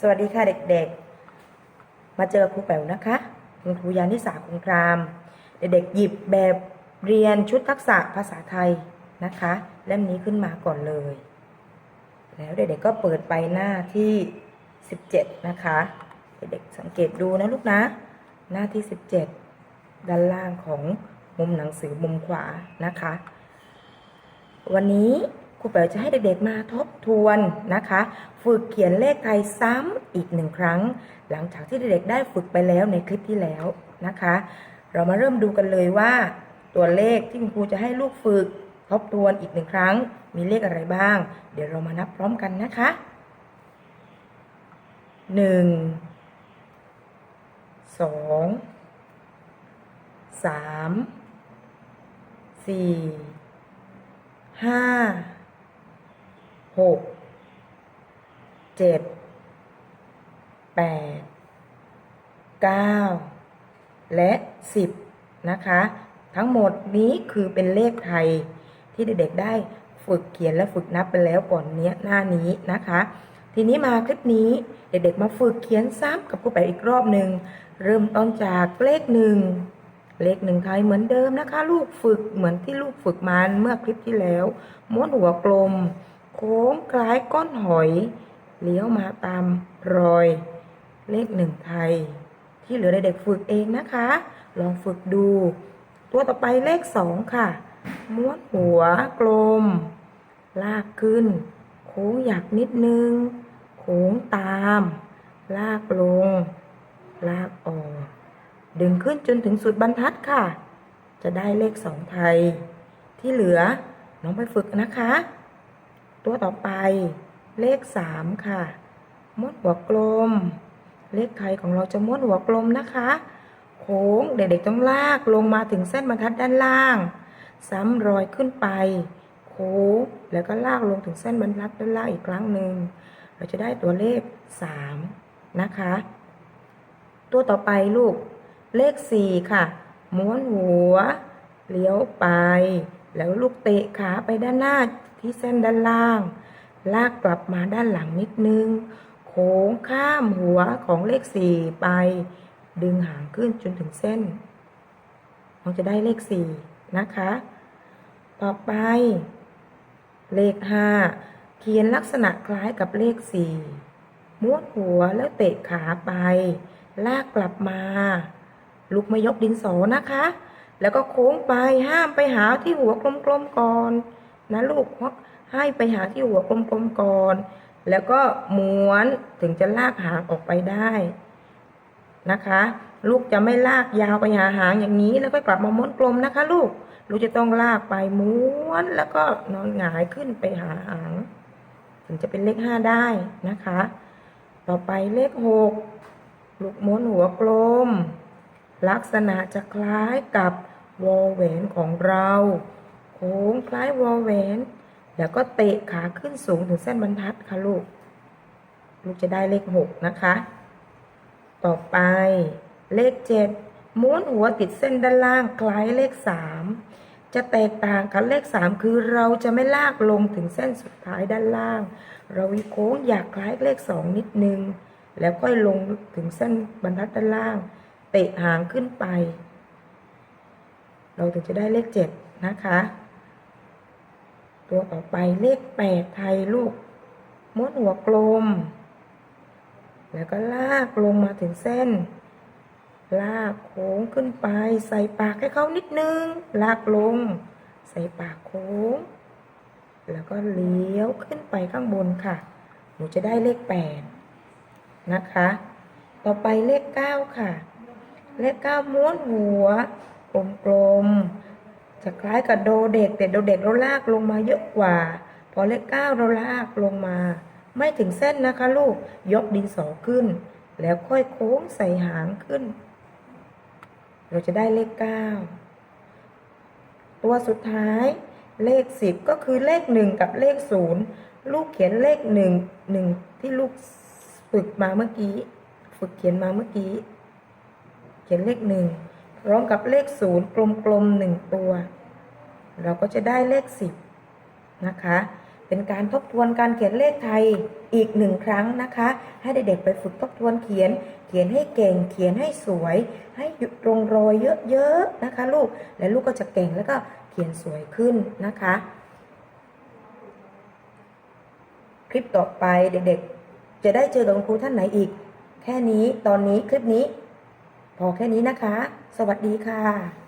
สวัสดีค่ะเด็กๆ มาเจอครูแป๋วนะคะคุณครูยานิสาคงคราม เด็กๆหยิบแบบเรียนชุดทักษะภาษาไทยนะคะ เล่มนี้ขึ้นมาก่อนเลย แล้วเด็กๆก็เปิดไปหน้าที่ 17 นะคะ เด็กๆสังเกตดูนะลูกนะ หน้าที่ 17 ด้านล่างของมุมหนังสือมุมขวานะคะ วันนี้ ครูแป๋วจะให้เด็กๆมาทบทวนนะคะ ฝึกเขียนเลขไทยซ้ำอีกหนึ่งครั้ง หลังจากที่เด็กๆได้ฝึกไปแล้วในคลิปที่แล้วนะคะ เรามาเริ่มดูกันเลยว่า ตัวเลขที่คุณครูจะให้ลูกฝึกทบทวนอีกหนึ่งครั้ง มีเลขอะไรบ้าง เดี๋ยวเรามานับพร้อมกันนะคะหนึ่งสองสามสี่ห้า หกเจ็ดแปดเก้าและสิบนะคะ ทั้งหมดนี้คือเป็นเลขไทยที่เด็กๆได้ฝึกเขียนและฝึกนับไปแล้วก่อนเนี้ยหน้านี้นะคะ ทีนี้มาคลิปนี้เด็กๆมาฝึกเขียนซ้ำกับครูแปอีกรอบหนึ่งเริ่มต้นจากเลขหนึ่งเลขหนึ่งไทยเหมือนเดิมนะคะ ลูกฝึกเหมือนที่ลูกฝึกมาเมื่อคลิปที่แล้วม้วนหัวกลม โค้งคล้ายก้อนหอย เลี้ยวมาตามรอย เลขหนึ่งไทย ที่เหลือเด็กๆฝึกเองนะคะ ลองฝึกดู ตัวต่อไปเลขสองค่ะ ม้วนหัวกลม ลากขึ้น โค้งหยักนิดนึง โค้งตาม ลากลง ลากออก ดึงขึ้นจนถึงสุดบรรทัดค่ะ จะได้เลขสองไทย ที่เหลือน้องไปฝึกนะคะ ตัวต่อไป เลขสามค่ะม้วนหัวกลม เลขไทยของเราจะม้วนหัวกลมนะคะ โค้งเด็กๆต้องลากลงมาถึงเส้นบรรทัดด้านล่าง ซ้ำรอยขึ้นไป โค้งแล้วก็ลากลงถึงเส้นบรรทัดด้านล่างอีกครั้งหนึ่งเราจะได้ตัวเลขสามนะคะ ตัวต่อไปลูกเลขสี่ค่ะ ม้วนหัว เลี้ยวไป แล้วลูกเตะขาไปด้านหน้า ที่เส้นด้านล่าง ลากกลับมาด้านหลังนิดนึง โค้งข้ามหัวของเลขสี่ไป ดึงหางขึ้นจนถึงเส้นเราจะได้เลขสี่นะคะ ต่อไป เลขห้าเขียนลักษณะคล้ายกับเลขสี่ม้วนหัวแล้วเตะขาไป ลากกลับมา ลุกมายกดินสอนะคะ แล้วก็โค้งไปห้ามไปหาที่หัวกลมๆก่อน นะลูกให้ไปหาที่หัวกลมๆก่อน แล้วก็ม้วนถึงจะลากหางออกไปได้นะคะ ลูกจะไม่ลากยาวไปหาหางอย่างนี้ แล้วก็กลับมาม้วนกลมนะคะ ลูกลูกจะต้องลากไปม้วนแล้วก็นอนหงายขึ้นไปหาหาง ถึงจะเป็นเลขห้าได้นะคะ ต่อไปเลขหกลูกม้วนหัวกลม ลักษณะจะคล้ายกับวอลแหวนของเรา โค้งคล้ายวอลแหวน แล้วก็เตะขาขึ้นสูงถึงเส้นบรรทัดค่ะลูก ลูกจะได้เลขหกนะคะ ต่อไปเลขเจ็ดม้วนหัวติดเส้นด้านล่างคล้ายเลขสามจะแตกต่างกับเลขสามคือเราจะไม่ลากลงถึงเส้นสุดท้ายด้านล่าง เราวิโค้งอยากคล้ายเลขสองนิดนึง แล้วค่อยลงถึงเส้นบรรทัดด้านล่าง เตะหางขึ้นไป เราถึงจะได้เลขเจ็ดนะคะ ตัวต่อไปเลขแปดไทยลูกม้วนหัวกลม แล้วก็ลากลงมาถึงเส้น ลากโค้งขึ้นไป ใส่ปากให้เขานิดนึง ลากลง ใส่ปากโค้ง แล้วก็เลี้ยวขึ้นไปข้างบนค่ะ หนูจะได้เลขแปดนะคะ ต่อไปเลขเก้าค่ะ เลขเก้าม้วนหัวกลม จะคล้ายกับโดเด็กแต่โดเด็กเราลากลงมาเยอะกว่า พอเลขเก้าเราลากลงมา ไม่ถึงเส้นนะคะลูกยกดินสอขึ้น แล้วค่อยโค้งใส่หางขึ้น เราจะได้เลขเก้าตัวสุดท้ายเลขสิบก็คือเลขหนึ่งกับเลขศูนย์ลูกเขียนเลขหนึ่งหนึ่งที่ลูกฝึกมาเมื่อกี้ ฝึกเขียนมาเมื่อกี้ เขียนเลขหนึ่ง พร้อมกับเลขศูนย์กลมๆหนึ่งตัว เราก็จะได้เลขสิบนะคะ เป็นการทบทวนการเขียนเลขไทยอีกหนึ่งครั้งนะคะ ให้เด็กๆไปฝึกทบทวนเขียน เขียนให้เก่ง เขียนให้สวย ให้หยุดตรงรอยเยอะๆนะคะ ลูก และลูกก็จะเก่งแล้วก็เขียนสวยขึ้นนะคะ คลิปต่อไปเด็กๆ จะได้เจอกับคุณครูท่านไหนอีก แค่นี้ตอนนี้คลิปนี้ พอแค่นี้นะคะ สวัสดีค่ะ